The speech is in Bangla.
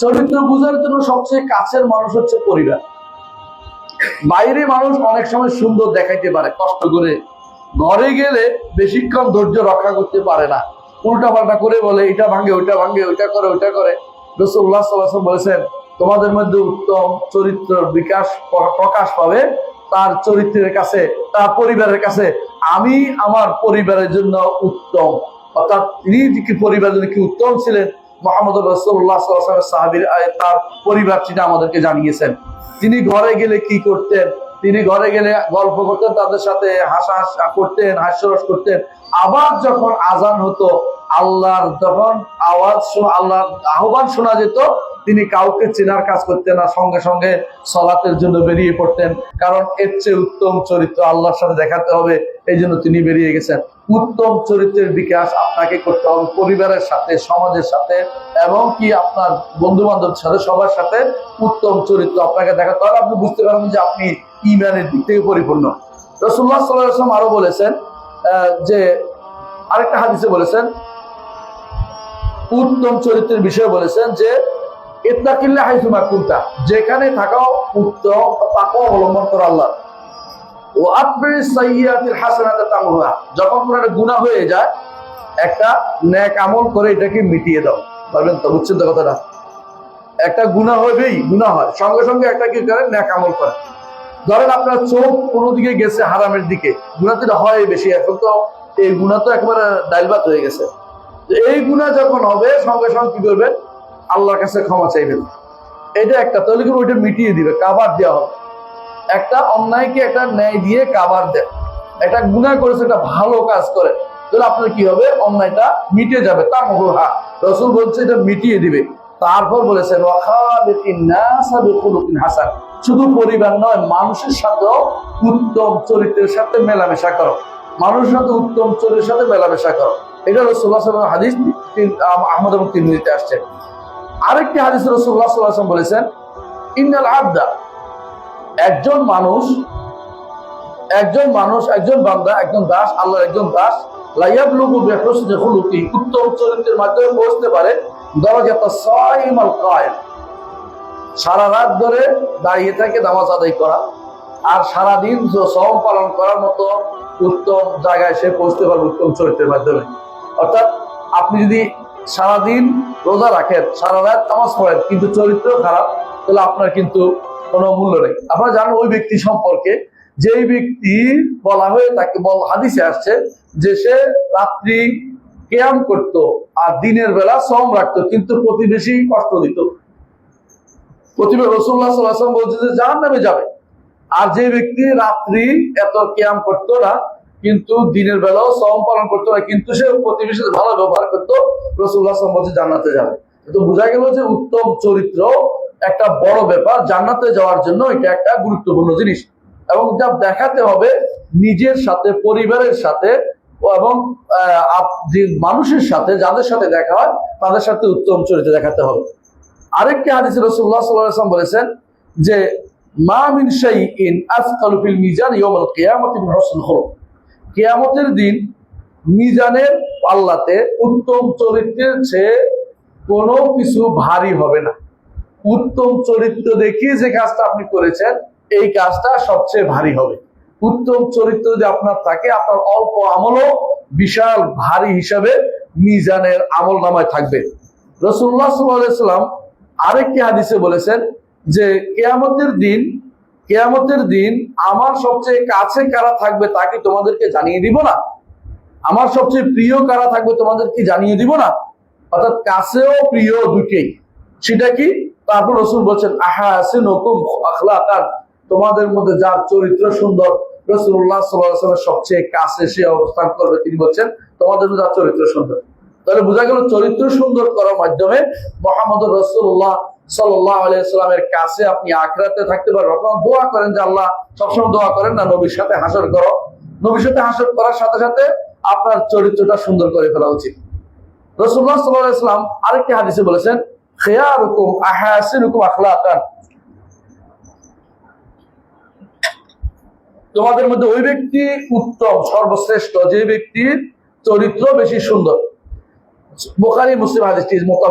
চরিত্র বোঝার জন্য সবচেয়ে কাছের মানুষ হচ্ছে পরিবার বাইরে মানুষ অনেক সময় সুন্দর দেখাইতে পারে, কষ্ট করে। ঘরে গেলে বেশিক্ষণ ধৈর্য রক্ষা করতে পারে না। উল্টা পাল্টা করে বলে, এটা ভাঙ্গে ওইটা ভাঙ্গে ওইটা করে ওইটা করে। বলেছেন, তোমাদের মধ্যে উত্তম চরিত্র বিকাশ প্রকাশ পাবে তার চরিত্রের কাছে, তার পরিবারের কাছে। আমি আমার পরিবারের জন্য উত্তম। অর্থাৎ তিনি কি পরিবার কি উত্তম ছিলেন মোহাম্মদ রসুল্লাহ সাহাবির তার পরিবার সেটা আমাদেরকে জানিয়েছেন। তিনি ঘরে গেলে কি করতেন? তিনি ঘরে গেলে গল্প করতেন, তাদের সাথে হাসা হাসা করতেন, হাস্যরস করতেন। আবার যখন আজান হতো, আল্লাহর যখন আওয়াজ আল্লাহর আহ্বান শোনা যেত তিনি কাউকে চেনার কাজ করতেন না, সঙ্গে সঙ্গে সলাতের জন্য বেরিয়ে পড়তেন। কারণ এর চেয়ে উত্তম চরিত্র আল্লাহর সাথে দেখাতে হবে, এই জন্য তিনি বেরিয়ে গেছেন। উত্তম চরিত্রের বিকাশ আপনাকে করতে হবে পরিবারের সাথে, সমাজের সাথে, এবং কি আপনার বন্ধু বান্ধবের সাথে, সবার সাথে উত্তম চরিত্র আপনাকে দেখাতে হবে। আপনি বুঝতে পারবেন যে আপনি ইমানের দিক থেকে পরিপূর্ণ। রসুল্লাহ সাল্লাম আরও বলেছেন যে আরেকটা হাদিসে বলেছেন, উত্তম চরিত্রের বিষয়ে বলেছেন যে ইত্তাকিল্লা হাইসুমা কুন্তা যেখানে থাকাও উত্তম তাকে অবলম্বন করা আল্লাহ। ও আকবর সাইয়াতিল হাসানাতে তামুহা যখন কোনো একটা গুনাহ হয়ে যায়, একটা ন্যাক আমল করে এটাকে মিটিয়ে দাও। পারবেন তো? বুঝছেন তো কথাটা? একটা গুনাহ হবেই গুনাহ হয়। সঙ্গে সঙ্গে একটা কি করে? ন্যাক আমল করে। ধরেন আপনার চোখ কোনো দিকে গেছে হারামের দিকে গুণা তো হয় বেশি। এখন তো এই গুণা তো একেবারে ডাইলবাত হয়ে গেছে। এই গুণা যখন হবে, সঙ্গে সঙ্গে কি করবেন? আল্লাহর কাছে ক্ষমা চাইবেন। এটা একটা, তাহলে কিন্তু ওইটা মিটিয়ে দিবে কাবার দেওয়া হবে। একটা অন্যায়কে একটা ন্যায় দিয়ে কাবার দেয়। একটা গুণা করেছে, একটা ভালো কাজ করে। তাহলে আপনার কি হবে? অন্যায়টা মিটে যাবে। তা মহুহা রসুল বলছে এটা মিটিয়ে দিবে। তারপর বলেছেন হাসান। শুধু পরিবার নয়, মানুষের সাথেও উত্তম চরিত্রের সাথে মেলামেশা করো। মানুষের সাথে উত্তম চরিত্রের সাথে মেলামেশা করো। এটা রসুল্লাহ হাদিস তিন- আহমদ এবং তিরমিজিতে আসছে। আরেকটি হাদিস রসুল্লাহ বলেছেন, ইন্নাল আবদা, একজন মানুষ একজন মানুষ, একজন বান্দা, একজন দাস, আল্লাহর একজন দাস উত্তম চরিত্রের মাধ্যমে পৌঁছতে পারে ধরে দাঁড়িয়ে থাকে করা আর পালন করার মতো উত্তম জায়গায় সে পৌঁছতে উত্তম চরিত্রের মাধ্যমে। অর্থাৎ আপনি যদি সারাদিন রোজা রাখেন, সারা রাত নামাজ পড়েন, কিন্তু চরিত্র খারাপ, তাহলে আপনার কিন্তু কোনো মূল্য নেই। আপনারা জানেন ওই ব্যক্তি সম্পর্কে, যেই ব্যক্তি বলা হয়ে তাকে বল হাদিসে আসছে যে সে রাত্রি কেয়াম করত আর দিনের বেলা শ্রম রাখতো, কিন্তু প্রতিবেশী কষ্ট দিত। প্রতিবে রসুল্লাহ সাল্লাম বলছে যে জাহান নামে যাবে। আর যে ব্যক্তি রাত্রি এত ক্যাম করতো না কিন্তু দিনের বেলাও শ্রম পালন করতো না কিন্তু সে প্রতিবেশীর ভালো ব্যবহার করতো রসুল্লাহ সাল্লাম বলছে জান্নাতে যাবে। তো বোঝা গেল যে উত্তম চরিত্র একটা বড় ব্যাপার, জান্নাতে যাওয়ার জন্য এটা একটা গুরুত্বপূর্ণ জিনিস। এবং যা দেখাতে হবে নিজের সাথে, পরিবারের সাথে, এবং মানুষের সাথে, যাদের সাথে দেখা হয়, তাদের সাথে উত্তম চরিত্র দেখাতে হবে। আরেকটি হাদিসে আলাইহি ওয়াসাল্লাম বলেছেন যে, মা মিন শাইইন আসকালু ফিল মিজান ইয়াউমাল কিয়ামাতি মিন খুলুক। কিয়ামতের দিন মিজানের পাল্লাতে উত্তম চরিত্রের চেয়ে কোনো কিছু ভারী হবে না। উত্তম চরিত্র দেখিয়ে যে কাজটা আপনি করেছেন, এই কাজটা সবচেয়ে ভারী হবে। উত্তম চরিত্র যদি আপনার থাকে, আপনার অল্প আমলও বিশাল ভারী হিসাবে মিজানের আমল নামায় থাকবে রসুল্লাহ সাল্লাম আরেকটি হাদিসে বলেছেন যে, কেয়ামতের দিন কেয়ামতের দিন আমার সবচেয়ে কাছে কারা থাকবে তা কি তোমাদেরকে জানিয়ে দিব না? আমার সবচেয়ে প্রিয় কারা থাকবে তোমাদেরকে জানিয়ে দিব না? অর্থাৎ কাছেও প্রিয় দুটেই সেটা কি? তারপর রসুল বলছেন আহা আসেন হুকুম আখলাকান। তোমাদের মধ্যে যার চরিত্র সুন্দর, রসুল্লাহ সাল্লামের সবচেয়ে কাছে সে অবস্থান করবে, তিনি বলছেন, তোমাদের মধ্যে যার চরিত্র সুন্দর। তাহলে বোঝা গেল, চরিত্র সুন্দর করার মাধ্যমে মোহাম্মদ রসুল্লাহ আলাইসাল্লামের কাছে আপনি আখরাতে থাকতে পারবেন। আপনারা দোয়া করেন যে আল্লাহ সবসময় দোয়া করেন না, নবীর সাথে হাসর করো। নবীর সাথে হাসর করার সাথে সাথে আপনার চরিত্রটা সুন্দর করে ফেলা উচিত। রসুল্লাহ সাল্লাহ ইসলাম আরেকটি হাদিসে বলেছেন তোমাদের মধ্যে ওই ব্যক্তি উত্তম, সর্বশ্রেষ্ঠ। যে ব্যক্তির চরিত্র বেশি সুন্দর। বুখারী, মুসলিম মোতাবেক।